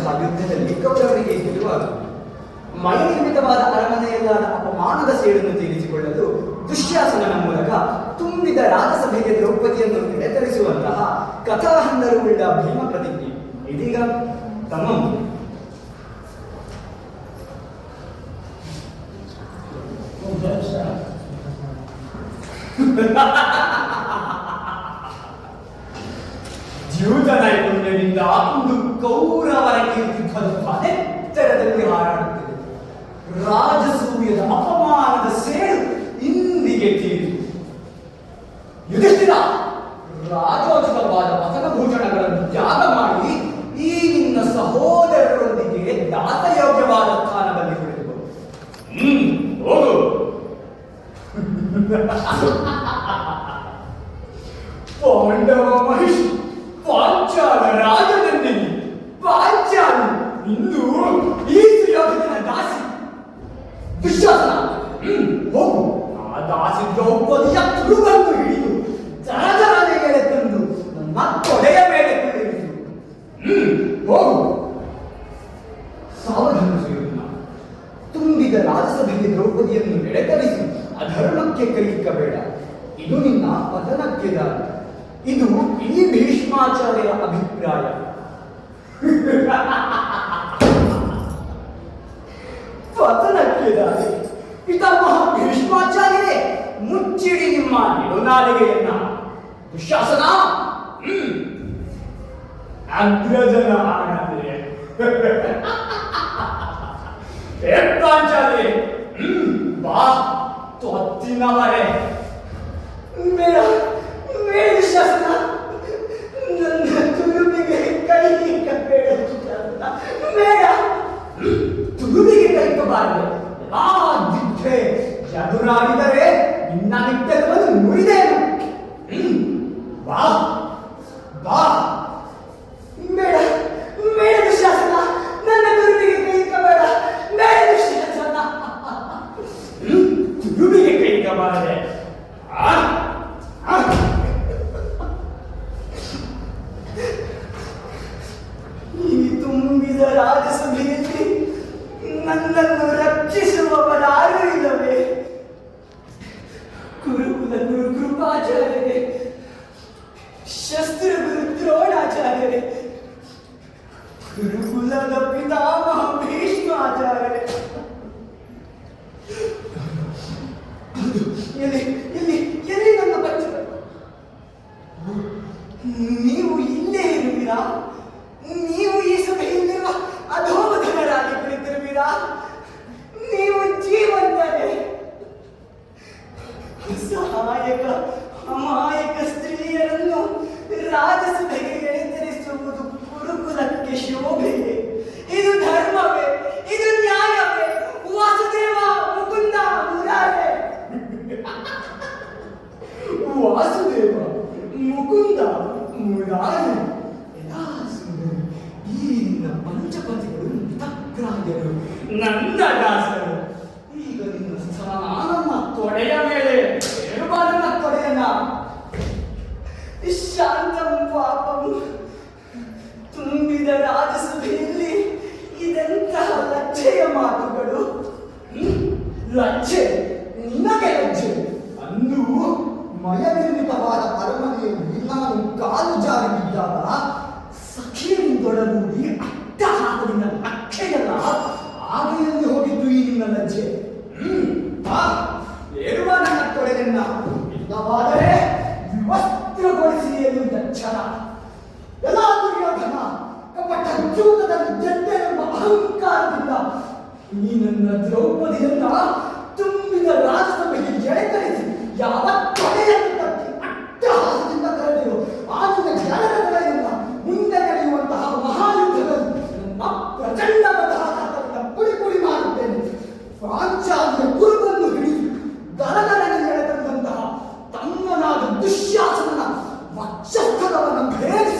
ನಡೆದಂತಹ ಯುದ್ಧದಲ್ಲಿ ಕೌರವರಿಗೆ ಗೆಲುವಾಗ ಮೈ ನಿರ್ಮಿತವಾದ ಅರಮನೆಯಲ್ಲಾದ ಅಪಮಾನದ ಸೇಡನ್ನು ತೀರಿಸಿಕೊಳ್ಳಲು ದುಶ್ಯಾಸನನ ಮೂಲಕ ತುಂಬಿದ ರಾಜಸಭೆಗೆ ದ್ರೌಪದಿಯನ್ನು ಎಳೆತರಿಸುವಂತಹ ಕಥಾಹಂದರವುಳ್ಳ ಭೀಮ ಪ್ರತಿಜ್ಞೆ ಇದೀಗ ತಮ್ಮ. ದ್ಯೂತ ನೈಪುಣ್ಯದಿಂದ ಒಂದು ಕೌರವರ ಕೀರ್ತಿ ಎತ್ತರದಲ್ಲಿ ಹಾರಾಡುತ್ತಿದೆ ರಾಜಸೂಯದ ಅಪಮಾನದ ಸೇಡು ಇಂದಿಗೆ ತೀರಿತು. ಯುಧಿಷ್ಠಿರ ರಾಜೋಚಿತವಾದ ವಸನಭೂಷಣಗಳನ್ನು ತ್ಯಾಗ ಮಾಡಿ ಈ ನಿನ್ನ ಸಹೋದರರೊಂದಿಗೆ ದಾಸಯೋಗ್ಯವಾದ ಸ್ಥಾನದಲ್ಲಿ ಕುಳಿತುಕೋ ಹ್ಮ್ ಹೋಗು. ಪಾಂಡವ ಮಹಿಷಿ ಪಾಂಚಾಲ ರಾಜನಂದಿನಿ ಪಾಂಚಾಲಿ ಇನ್ನು ಈ ಸುಯೋಧನ ದಾಸಿ. ದುಶ್ಯಾಸನ ಹೋಗು. ಆ ದಾಸಿ ದ್ರೌಪದಿಯ ತುರುಬನ್ನು ಹಿಡಿದು ಜರಜರನೆ ಎಳೆ ತಂದು ನನ್ನ ತೊಡೆಯ ಮೇಲೆ ಕುಳ್ಳಿರಿಸು. ಹ್ಮ್, ಹೋಗು. ಸಾವಧಾನ ಸುಯೋಧನ. ತುಂಬಿದ ರಾಜಸಭೆಗೆ ದ್ರೌಪದಿಯನ್ನು ಎಳೆತರಿಸಿ ಅಧರ್ಮಕ್ಕೆ ಕೈಯಿಕ್ಕಬೇಡ ಇದು ನಿನ್ನ ಪತನಕ್ಕೆ ದಾರಿ. ಇದು ಈ ಭೀಷ್ಮಾಚಾರ್ಯರ ಅಭಿಪ್ರಾಯ. ಪತನಕ್ಕೆ ದಾರಿ ಪಿತಾಮಹ ಭೀಷ್ಮಾಚಾರ್ಯರೇ ಮುಚ್ಚಿಡಿ ನಿಮ್ಮ ನಿಡುನಾಲಿಗೆಯನ್ನ ದುಶಾಸನ ಹ್ಮ್ ಅಗ್ರಜನ ಆಣತೆ ಪಾಂಚಾಲಿ ಹ್ಮ್ ಬಾ ತೊತ್ತಿನವರೇ ಮೇಡ ಮೇಡ ಶಾಸನ ಶಾಸನ ಮೇಡ ತುರುಬಿಗೆ ಕೈ ಇಕ್ಕಬಾರದು ಆ ದಿಟ್ಟೆ ಎದುರಾಡಿದರೆ ನಿನ್ನ ನಿಟ್ಟೆಲ್ಲವನ್ನು ಮುರಿದೇನು ಹ್ಮ್ ಬಾ ಬಾ ಬೇಡ ಬೇಡ ದುಶ್ಯಾಸನ ನನ್ನ ತುರುಬಿಗೆ ಕೈ ಇಕ್ಕಬೇಡ ಬೇಡ ದುಶ್ಯಾಸನ ಹ್ಮ್? ತುರುಬಿಗೆ ಕೈ ಇಕ್ಕಬಾರದೆ ಆ? ಆ? ಈ ತುಂಬಿದ ರಾಜಸಭೆಯಲ್ಲಿ ನನ್ನನ್ನು ರಕ್ಷಿಸುವವರಾರೂ ಇಲ್ಲವೇ? ಗುರುಕುಲ ಗುರು ಕೃಪಾಚಾರ್ಯರೇ ಶಸ್ತ್ರ ಗುರು ದ್ರೋಣಾಚಾರ್ಯರೇ ಗುರುಕುಲದ ಪಿತಾಮಹ ಭೀಷ್ಮಾಚಾರ್ಯರೇ ಇಲ್ಲಿ ಎಲ್ಲಿ ರಾಜಸಭೆಗೆ ಎಳೆತರಿಸುವುದು ಕುರುಕುಲಕ್ಕೆ ಶೋಭೆ ಇದು ಧರ್ಮವೇ, ಇದು ನ್ಯಾಯವೇ. ವಾಸುದೇವ, ಮುಕುಂದ, ಮುರಾರೆ. ವಾಸುದೇವ, ಮುಕುಂದ, ಮುರಾರೆ. ಈ ನಿನ್ನ ಪಂಚಪತಿಗಳು ತಗ್ರಾಜರು ನನ್ನ ದಾಸರು, ಈಗ ನಿನ್ನ ಸ್ಥಾನ ನನ್ನ ತೊಡೆಯ ಮೇಲೆ ಹೇಳುವ ನನ್ನ ತೊಡೆಯನ್ನ ಶಾಂತಂ ಪಾಪಂ ಹ್ಮ್? ಲಜ್ಜೆ ನಿನಗೆ ಲಜ್ಜೆ ಅಂದು ಮಯ ನಿರ್ಮಿತವಾದ ಅರಮನೆಯಲ್ಲಿ ನಾನು ಕಾಲು ಜಾರಿ ಬಿದ್ದಾಗ ಸಖಿಯೊಂದೊಡಗೂಡಿ ಅಟ್ಟ ಹಾಕಿ ನನ್ನ ಅಕ್ಷೆಯಲ್ಲ ಆಗೆಯಲ್ಲಿ ಹೋಗಿದ್ದು ಈ ನಿನ್ನ ಲಜ್ಜೆ ಹ್ಮ್ ಬಾ ಏರುವ ನನ್ನ ತೊಡೆಯನ್ನ ಇಲ್ಲವಾದರೆ ವಿವಸ್ತ್ರಗೊಳಿಸಿ ಎನ್ನುವ ಛಲ ಎಲ್ಲ ದುರ್ಯೋಧನ ಕಪಟ ಜೂತದಲ್ಲಿ ಗೆದ್ದೆ ಎಂಬ ಅಹಂಕಾರದಿಂದ ನೀ ನನ್ನ ದ್ರೌಪದಿಯನ್ನ ತುಂಬಿದ ರಾಜಸಭೆಗೆ ಜಯಕರಿಸಿ ಯಾವ ಕಡೆಯನ್ನು ತಪ್ಪಿ ಅಟ್ಟಹಾಸದಿಂದ ಕರೆದಿರು ಆಗಿನ ಜನರಗಳಿಂದ ಮುಂದೆ ನಡೆಯುವಂತಹ ಮಹಾಯುದ್ಧದಲ್ಲಿ ನನ್ನ ಪ್ರಚಂಡವಾದ ಹಾಕದಿಂದ ಪುಡಿ ಮಾಡುತ್ತೇನೆ. ಪ್ರಾಂಚಾಲಿಯ ಕುರುಬನ್ನು ಹಿಡಿದು ದರದರಲ್ಲಿ ಎಳೆದಂತಹ ತಮ್ಮನಾದ ದುಶ್ಯಾಸನ ವಕ್ಷಸ್ಥಲವನ್ನು ಭೇದಿಸಿ